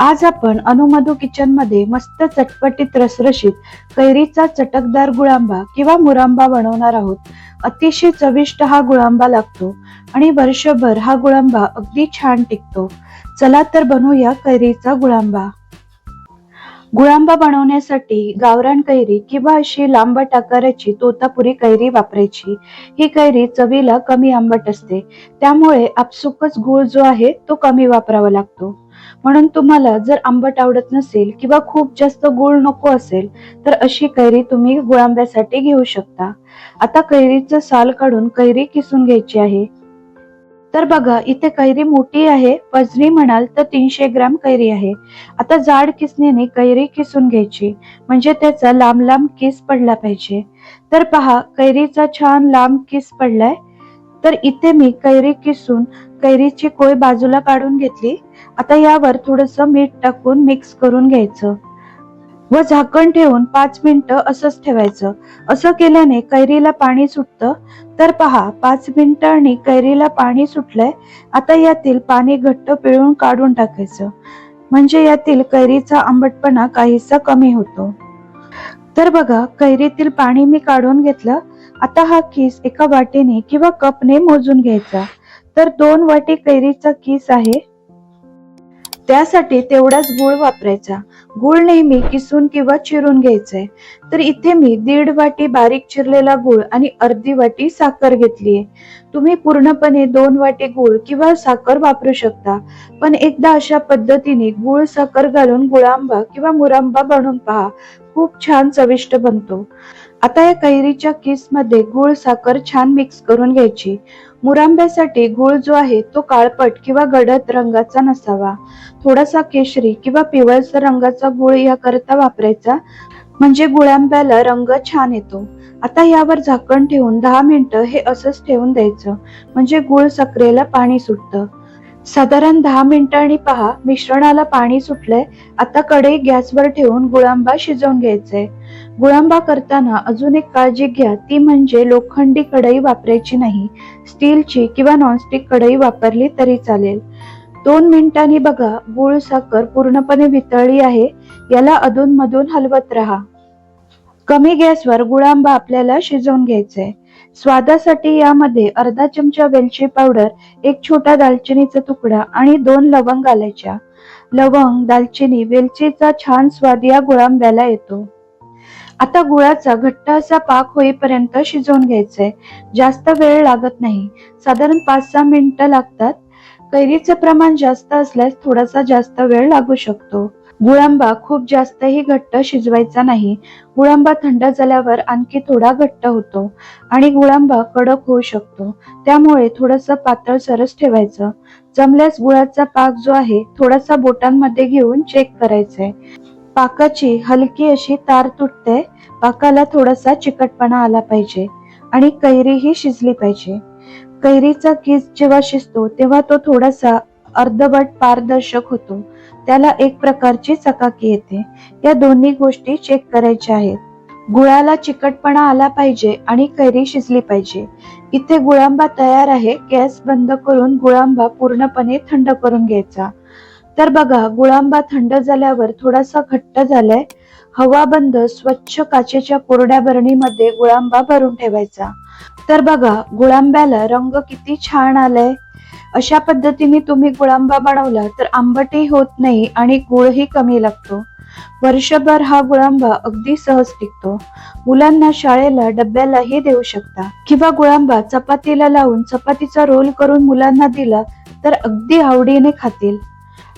आज आपण अनुमधू किचनमध्ये मस्त चटपटीत रसरशीत कैरीचा चटकदार गुळांबा किंवा मुरांबा बनवणार आहोत. अतिशय चविष्ट हा गुळांबा लागतो आणि वर्षभर हा गुळांबा अगदी छान टिकतो. चला तर बनवूया कैरीचा गुळांबा. गुळांबा बनवण्यासाठी गावरान कैरी किंवा अशी लांबट आकाराची तोतापुरी कैरी वापरायची. ही कैरी चवीला कमी आंबट असते. त्यामुळे आपसुकच गुळ जो आहे तो कमी वापरावा लागतो. म्हणून तुम्हाला जर आंबट आवडत नसेल किंवा खूप जास्त गुळ नको असेल तर अशी कैरी तुम्ही गुळांब्यासाठी घेऊ शकता. आता कैरीचं साल काढून कैरी किसून घ्यायची आहे. तर बघा इथे कैरी मोठी आहे वजनी म्हणाल तर तीनशे ग्राम कैरी आहे. आता जाड किसणीने कैरी किसून घ्यायची म्हणजे त्याचा लांब लांब किस पडला पाहिजे. तर पहा कैरीचा छान लांब किस पडलाय. तर इथे मी कैरी किसून कैरीची कोय बाजूला काढून घेतली. आता यावर थोडस मीठ टाकून मिक्स करून घ्यायचं. व झाकण ठेवून पाच मिनिटं असंच ठेवायचं. असं केल्याने कैरीला पाणी सुटतं. तर पहा पाच मिनिटांनी कैरीला पाणी सुटलंय आता यातील पाणी घट्ट पिळून काढून टाकायचं. म्हणजे यातील कैरीचा आंबटपणा काहीसा कमी होतो. तर बघा कैरीतील पाणी मी काढून घेतलं. आता हा किस एका वाटीने किंवा कपने मोजून घ्यायचा. तर दोन वाटी कैरीचा किस आहे. त्यासाठी तेवढाच गुळ वापरायचा. गुळ नेहमी किसून किंवा चिरून घ्यायचंय तर इथे मी दीड वाटी बारीक चिरलेला गुळ आणि अर्धी वाटी साखर घेतलीये. तुम्ही पूर्णपणे दोन वाटी गुळ किंवा साखर वापरू शकता. पण एकदा अशा पद्धतीने गुळ साखर घालून गुळांबा किंवा मुरांबा बनवून पहा. खूप छान चविष्ट बनतो. आता या कैरीच्या किसमध्ये गुळ साखर छान मिक्स करून घ्यायची. मुरांब्यासाठी गुळ जो आहे तो काळपट किंवा गडद रंगाचा नसावा. थोडासा केशरी किंवा पिवळसर रंगाचा गुळ याकरता वापरायचा. म्हणजे गुळांब्याला रंग छान येतो. आता यावर झाकण ठेवून दहा मिनिटं हे असंच ठेवून द्यायचं. म्हणजे गुळ साखरेला पाणी सुटतं. साधारण दहा मिनिटांनी पहा मिश्रणाला पाणी सुटलंय. आता कढई गॅसवर ठेवून गुळांबा शिजवून घ्यायचंय. गुळांबा करताना अजून एक काळजी घ्या. ती म्हणजे लोखंडी कढई वापरायची नाही. स्टीलची किंवा नॉनस्टिक कढई वापरली तरी चालेल. दोन मिनिटांनी बघा. गुळ साखर पूर्णपणे वितळली आहे. याला अधून मधून हलवत राहा. कमी गॅसवर गुळांबा आपल्याला शिजवून घ्यायचंय. स्वादासाठी यामध्ये अर्धा चमचा वेलची पावडर एक छोटा दालचिनीचा तुकडा आणि दोन लवंग घालायच्या. लवंग दालचिनी वेलचीचा छान स्वाद या गुळांब्याला येतो. आता गुळाचा घट्ट असा पाक होईपर्यंत शिजवून घ्यायचंय. जास्त वेळ लागत नाही. साधारण पाच सहा मिनिटं लागतात. कैरीचं प्रमाण जास्त असल्यास थोडासा जास्त वेळ लागू शकतो. गुळांबा खूप जास्तही घट्ट शिजवायचा नाही. गुळांबा थंड झाल्यावर आणखी थोडा घट्ट होतो आणि गुळांबा कडक होऊ शकतो. त्यामुळे थोडस पातळ सरस ठेवायचं. जमल्यास गुळाचा पाक जो आहे थोडासा बोटांमध्ये घेऊन चेक करायचंय. पाकाची हलकी अशी तार तुटते पाकाला थोडासा चिकटपणा आला पाहिजे आणि कैरीही शिजली पाहिजे. कैरीचा किस जेव्हा शिजतो तेव्हा तो थोडासा अर्धवट पारदर्शक होतो. त्याला एक प्रकारची चकाकी येते. या दोन्ही गोष्टी चेक करायच्या आहेत. गुळाला चिकटपणा आला पाहिजे आणि कैरी शिजली पाहिजे. इथे गुळांबा तयार आहे गॅस बंद करून गुळांबा पूर्णपणे थंड करून घ्यायचा. तर बघा गुळांबा थंड झाल्यावर थोडासा घट्ट झालाय. हवा बंद स्वच्छ काचेच्या कोरड्या बरणीमध्ये गुळांबा भरून ठेवायचा. तर बघा गुळांब्याला रंग किती छान आलाय. अशा पद्धतीने तुम्ही गुळांबा बनवला तर आंबटही होत नाही आणि गुळही कमी लागतो. वर्षभर हा गुळांबा अगदी सहज टिकतो. मुलांना शाळेला डब्यालाही देऊ शकता. किंवा गुळांबा चपातीला लावून चपातीचा रोल करून मुलांना दिला तर अगदी आवडीने खातील.